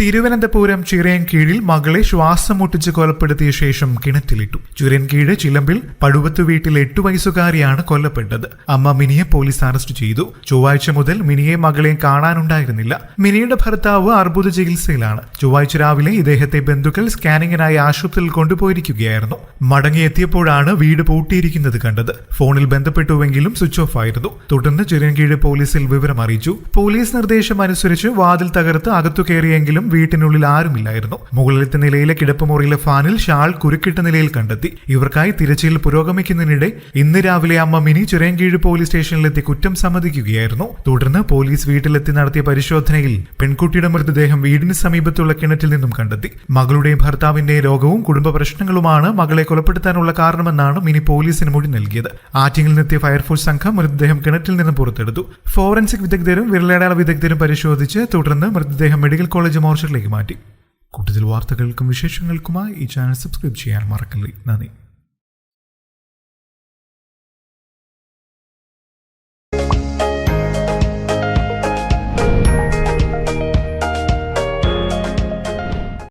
തിരുവനന്തപുരം ചിറയൻ കീഴിൽ മകളെ ശ്വാസം മുട്ടിച്ച് കൊലപ്പെടുത്തിയ ശേഷം കിണറ്റിലിട്ടു. ചിറയൻകീഴ് ചിലമ്പിൽ പടുവത്ത് വീട്ടിൽ എട്ടു വയസ്സുകാരിയാണ് കൊല്ലപ്പെട്ടത്. അമ്മ മിനിയെ പോലീസ് അറസ്റ്റ് ചെയ്തു. ചൊവ്വാഴ്ച മുതൽ മിനിയെ മകളെയും കാണാനുണ്ടായിരുന്നില്ല. മിനിയുടെ ഭർത്താവ് അർബുദ ചികിത്സയിലാണ്. ചൊവ്വാഴ്ച രാവിലെ ഇദ്ദേഹത്തെ ബന്ധുക്കൾ സ്കാനിങ്ങിനായി ആശുപത്രിയിൽ കൊണ്ടുപോയിരിക്കുകയായിരുന്നു. മടങ്ങിയെത്തിയപ്പോഴാണ് വീട് പൂട്ടിയിരിക്കുന്നത് കണ്ടത്. ഫോണിൽ ബന്ധപ്പെട്ടുവെങ്കിലും സ്വിച്ച് ഓഫ് ആയിരുന്നു. തുടർന്ന് ചിറയൻകീഴ് പോലീസിൽ വിവരം അറിയിച്ചു പോലീസ് നിർദ്ദേശം അനുസരിച്ച് വാതിൽ തകർത്ത് അകത്തു കയറിയെങ്കിലും വീട്ടിനുള്ളിൽ ആരുമില്ലായിരുന്നു. മുകളിലത്തെ നിലയിലെ കിടപ്പുമുറിയിലെ ഫാനിൽ ഷാൾ കുരുക്കിട്ട നിലയിൽ കണ്ടെത്തി. ഇവർക്കായി തിരച്ചിൽ പുരോഗമിക്കുന്നതിനിടെ ഇന്ന് രാവിലെ അമ്മ മിനി ചിറയൻകീഴ് പോലീസ് സ്റ്റേഷനിലെത്തി കുറ്റം സമ്മതിക്കുകയായിരുന്നു. തുടർന്ന് പോലീസ് വീട്ടിലെത്തി നടത്തിയ പരിശോധനയിൽ പെൺകുട്ടിയുടെ മൃതദേഹം വീടിന് സമീപത്തുള്ള കിണറ്റിൽ നിന്നും കണ്ടെത്തി. മകളുടെയും ഭർത്താവിന്റെ രോഗവും കുടുംബ പ്രശ്നങ്ങളുമാണ് മകളെ കൊലപ്പെടുത്താനുള്ള കാരണമെന്നാണ് മിനി പോലീസിന് മൊഴി നൽകിയത്. ആറ്റിങ്ങിൽ നിന്നെത്തിയ ഫയർഫോഴ്സ് സംഘം മൃതദേഹം കിണറ്റിൽ നിന്നും പുറത്തെടുത്തു. ഫോറൻസിക് വിദഗ്ധരും വിരലടയാള വിദഗ്ധരും പരിശോധിച്ച് തുടർന്ന് മൃതദേഹം മെഡിക്കൽ കോളേജ് മോർച്ചറിലേക്ക് മാറ്റി കൂടുതൽ വാർത്തകൾക്കും വിശേഷങ്ങൾക്കുമായി ഈ ചാനൽ സബ്സ്ക്രൈബ് ചെയ്യാൻ മറക്കല്ലേ നന്ദി